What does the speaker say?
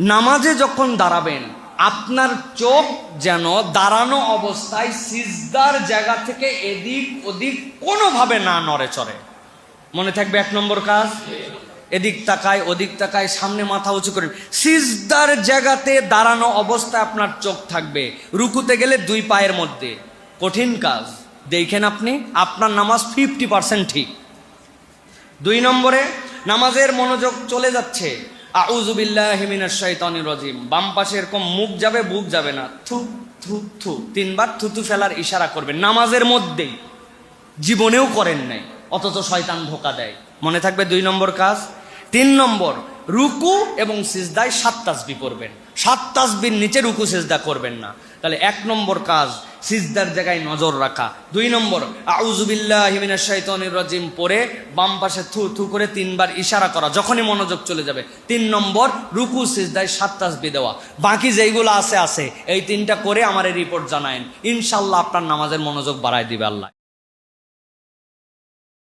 নামাজে যখন দাঁড়াবেন, আপনার চোখ যেন দাঁড়ানো অবস্থায় সিজদার জায়গা থেকে এদিক ওদিক কোনোভাবে না নড়ে চড়ে। মনে থাকবে এক নম্বর কাজ? এদিক তাকায়, ওদিক তাকায়, সামনে মাথা উঁচু করে। সিজদার জায়গাতে দাঁড়ানো অবস্থায় আপনার চোখ থাকবে। রুকুতে গেলে দুই পায়ের মধ্যে। কঠিন কাজ। দেখেন আপনি, আপনার নামাজ ফিফটি পার্সেন্ট ঠিক। দুই নম্বরে, নামাজের মনোযোগ চলে যাচ্ছে। আউজুবিল্লাহিমিনাশাইতানির রাজিম। বাম পাশে এরকম মুখ যাবে, বুক যাবে না। থু থু থু। তিনবার থুতু ফেলার ইশারা করবেন। নামাজের মধ্যেই জীবনেও করেন নাই। অথচ শয়তান ধোকা দেয়। মনে থাকবে দুই নম্বর কাজ? তিন নম্বর, রুকু এবং সিজদায় সাত তাসবি পড়বেন। সাত তাসবির নিচে রুকু, সিজদা করবেন না। তাহলে এক নম্বর কাজ সিজদার জায়গায় নজর রাখা। দুই নম্বর আউজুবিল্লাহিমিনাশাইতানির রাজিম, পরে বাম পাশে থু থু করে তিনবার ইশারা করা, যখনই মনোযোগ চলে যাবে। তিন নম্বর, রুকু, সিজদায় সাত তাসবি দেওয়া। বাকি যেইগুলো আছে আছে। এই তিনটা করে আমার এই রিপোর্ট জানায়েন। ইনশাল্লাহ আপনার নামাজের মনোযোগ বাড়ায় দিবে আল্লাহ।